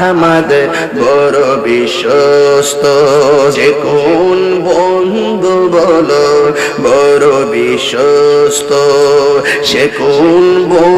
আহমদ বড় বিশ্বস্ত। যে কোন বন্ধু বলো বড় বিশ্বস্ত। সে কোন বন্ধু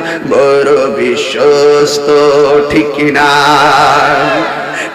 বিশ্বস্ত ঠিক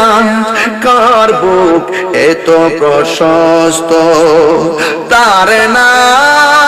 আজ কার বুক এত প্রশস্ত? তার নাম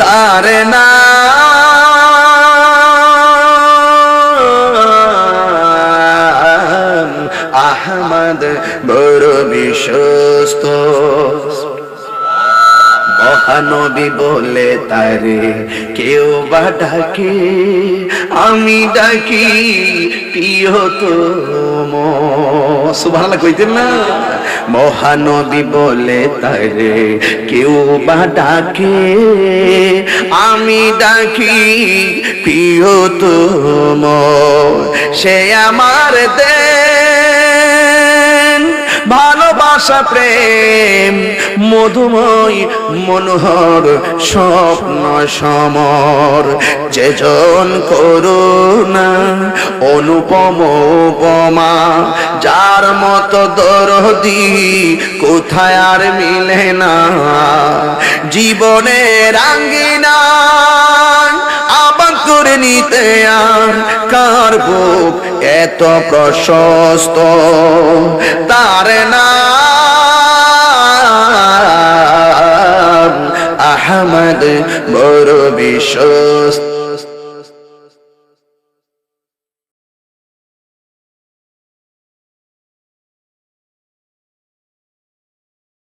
তার না। আহমদ বড় বিশ্বস্ত মহানবী বলে তারে কেউ বা ডাকে। আমি ডাকি প্রিয় তো সুভালা কইতেন না? মহানবী বলে তারে কেউ বা ডাকে। আমি ডাকি প্রিয় তো সে আমার দেন ভালোবাসা প্রেম, মধুময় মনোহর, স্বপ্ন সমর। যেজন করুণা, অনুপম উপমা, যার মতো দরদি কোথায় আর মিলে না। জীবনের আঙ্গিনা করে নিতে আর কার এত প্রশস্ত? তার নাম বড় বিশ্বস্ত